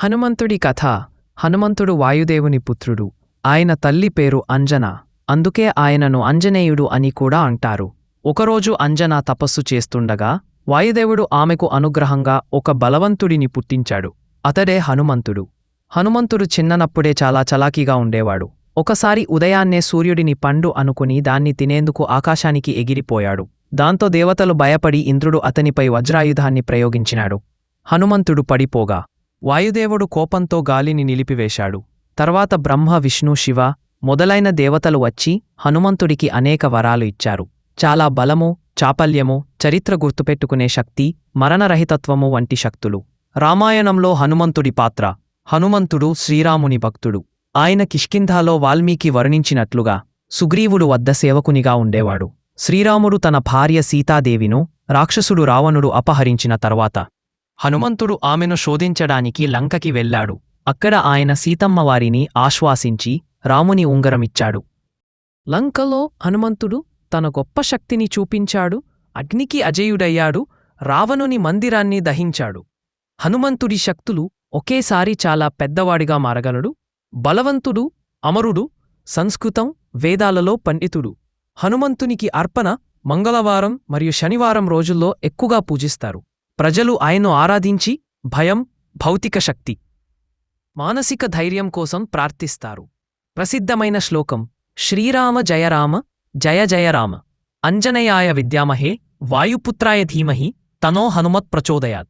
హనుమంతుడి కథ హనుమంతుడు వాయుదేవుని పుత్రుడు. ఆయన తల్లి పేరు అంజన. అందుకే ఆయనను అంజనేయుడు అని కూడా అంటారు. ఒకరోజు అంజన తపస్సు చేస్తుండగా వాయుదేవుడు ఆమెకు అనుగ్రహంగా ఒక బలవంతుడిని పుట్టించాడు. అతడే హనుమంతుడు. హనుమంతుడు చిన్ననప్పుడే చాలా చలాకీగా ఉండేవాడు. ఒకసారి ఉదయాన్నే సూర్యుడిని పండు అనుకుని దాన్ని తినేందుకు ఆకాశానికి ఎగిరిపోయాడు. దాంతో దేవతలు భయపడి ఇంద్రుడు అతనిపై వజ్రాయుధాన్ని ప్రయోగించినాడు. హనుమంతుడు పడిపోగా వాయుదేవుడు కోపంతో గాలిని నిలిపివేశాడు. తర్వాత బ్రహ్మ విష్ణు శివ మొదలైన దేవతలు వచ్చి హనుమంతుడికి అనేక వరాలు ఇచ్చారు. చాలా బలము చాపల్యము చరిత్ర గుర్తుపెట్టుకునే శక్తి మరణరహితత్వము వంటి శక్తులు. రామాయణంలో హనుమంతుడి పాత్ర. హనుమంతుడు శ్రీరాముని భక్తుడు. ఆయన కిష్కింధాలో వాల్మీకి వర్ణించినట్లుగా సుగ్రీవుడు వద్ద సేవకునిగా ఉండేవాడు. శ్రీరాముడు తన భార్య సీతాదేవిను రాక్షసుడు రావణుడు అపహరించిన తర్వాత హనుమంతుడు ఆమెను శోధించడానికి లంకకి వెళ్ళాడు. అక్కడ ఆయన సీతమ్మవారిని ఆశ్వాసించి రాముని ఉంగరమిచ్చాడు. లంకలో హనుమంతుడు తన గొప్ప శక్తిని చూపించాడు అగ్నికి అజయుడయ్యాడు రావణుని మందిరాన్ని దహించాడు. హనుమంతుడి శక్తులు ఒకేసారి చాలా పెద్దవాడిగా మారగలడు. బలవంతుడు అమరుడు సంస్కృతం వేదాలలో పండితుడు. హనుమంతునికి అర్పణ మంగళవారం మరియు శనివారం రోజుల్లో ఎక్కువగా పూజిస్తారు. ప్రజలు ఆయన్ను ఆరాధించి భయం భౌతిక శక్తి మానసిక ధైర్యం కోసం ప్రార్థిస్తారు. ప్రసిద్ధమైన శ్లోకం శ్రీరామ జయరామ జయ జయరామ అంజనయాయ విద్యామహే వాయుపుత్రాయ ధీమహి తనో హనుమత్ ప్రచోదయాత్.